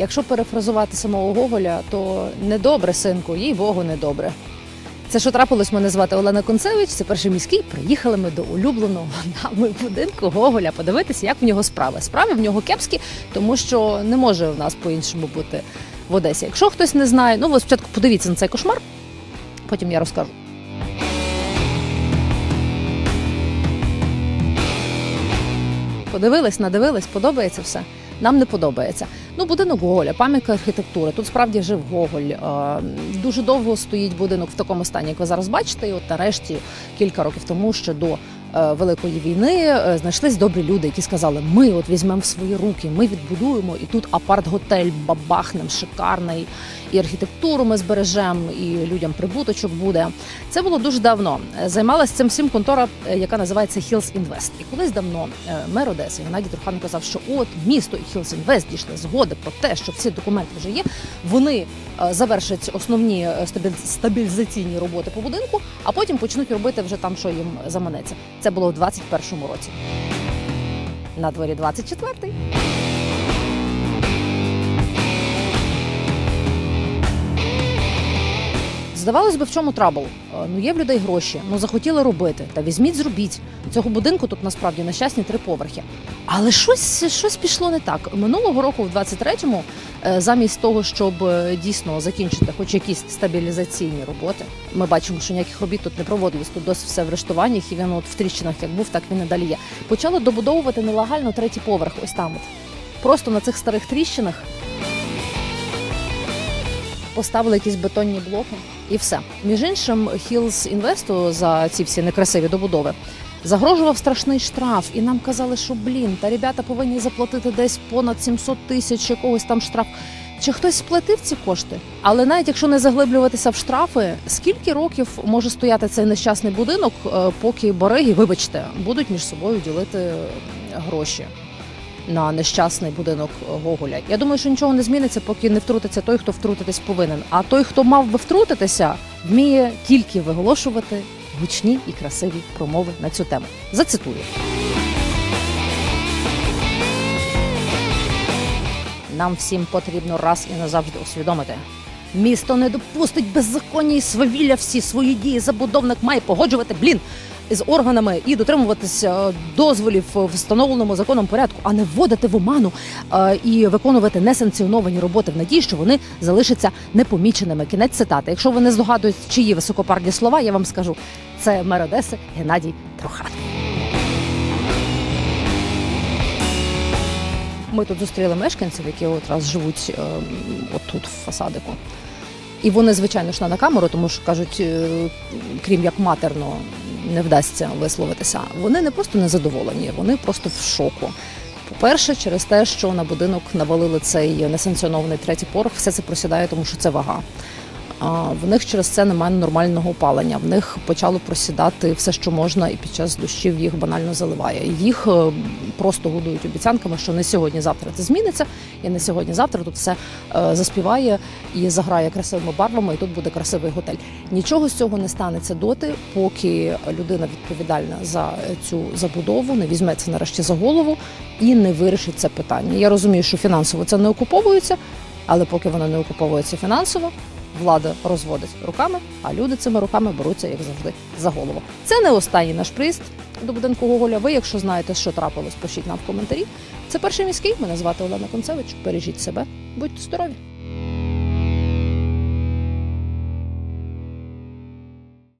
Якщо перефразувати самого Гоголя, то недобре, синку, їй Богу, недобре. Це що трапилось, мене звати Олена Концевич, це перший міський. Приїхали ми до улюбленого нами будинку Гоголя подивитися, як в нього справи. Справи в нього кепські, тому що не може в нас по-іншому бути в Одесі. Якщо хтось не знає, ну ви спочатку подивіться на цей кошмар, потім я розкажу. Подивились, надивились, подобається все. Нам не подобається. Ну, будинок Гоголя, пам'ятка архітектури. Тут справді жив Гоголь. Е, Дуже довго стоїть будинок в такому стані, як ви зараз бачите. І от нарешті кілька років тому, ще до Великої війни, е, знайшлись добрі люди, які сказали: ми от візьмемо в свої руки, ми відбудуємо, і тут апарт-готель бабахнем, шикарний, і архітектуру ми збережемо, і людям прибуточок буде. Це було дуже давно. Е, Займалася цим всім контора, е, яка називається Hills Invest. І колись давно е, мер Одеси Геннадій Труханов казав, що от місто і Hills Invest дійшли згоди про те, що всі документи вже є. Вони е, завершать основні е, стабілізаційні роботи по будинку, а потім почнуть робити вже там, що їм заманеться. Це було в 21-му році. На дворі 24-й. Здавалось би, в чому трабл? Е, Ну є в людей гроші, ну захотіли робити. Та візьміть, зробіть. Цього будинку тут насправді нещасні три поверхи. Але щось, щось пішло не так. Минулого року, в 23-му, е, замість того, щоб е, дійсно закінчити хоч якісь стабілізаційні роботи, ми бачимо, що ніяких робіт тут не проводилось. Тут досить все в рештуваннях, і він от в тріщинах як був, так він і далі є. Почали добудовувати нелегально третій поверх. Ось там от. Просто на цих старих тріщинах поставили якісь бетонні блоки і все. Між іншим, Hills Інвесту за ці всі некрасиві добудови загрожував страшний штраф, і нам казали, що блін, та ребята повинні заплатити десь понад 700 тисяч якогось там штраф. Чи хтось сплатив ці кошти? Але навіть якщо не заглиблюватися в штрафи, скільки років може стояти цей нещасний будинок, е, поки бариги, вибачте, будуть між собою ділити гроші? На нещасний будинок Гоголя. Я думаю, що нічого не зміниться, поки не втрутиться той, хто втрутитись повинен. А той, хто мав би втрутитися, вміє тільки виголошувати гучні і красиві промови на цю тему. Зацитую. Нам всім потрібно раз і назавжди усвідомити. Місто не допустить беззаконня і свавілля всі свої дії. Забудовник має погоджувати блін з органами і дотримуватися дозволів в встановленому законом порядку, а не вводити в оману е, і виконувати несанкціоновані роботи в надії, що вони залишаться непоміченими. Кінець цитати. Якщо ви не здогадуєте, чиї високопарні слова, я вам скажу, це мер Одеси Геннадій Троханов. Ми тут зустріли мешканців, які от раз живуть е, отут в фасадику. І вони, звичайно ж, на камеру, тому що кажуть, е, крім як матерно, не вдасться висловитися. Вони не просто незадоволені, вони просто в шоку. По-перше, через те, що на будинок навалили цей несанкціонований третій порох, все це просідає, тому що це вага. В них через це немає нормального опалення. В них почало просідати все, що можна, і під час дощів їх банально заливає. Їх е, просто годують обіцянками, що не сьогодні-завтра це зміниться, і не сьогодні-завтра тут все е, заспіває і заграє красивими барвами, і тут буде красивий готель. Нічого з цього не станеться доти, поки людина відповідальна за цю забудову не візьметься нарешті за голову і не вирішить це питання. Я розумію, що фінансово це не окуповується, але поки воно не окуповується фінансово, влада розводить руками, а люди цими руками беруться, як завжди, за голову. Це не останній наш приїзд до будинку Гоголя. Ви, якщо знаєте, що трапилось, пишіть нам в коментарі. Це перший міський. Мене звати Олена Концевич. Бережіть себе, будьте здорові.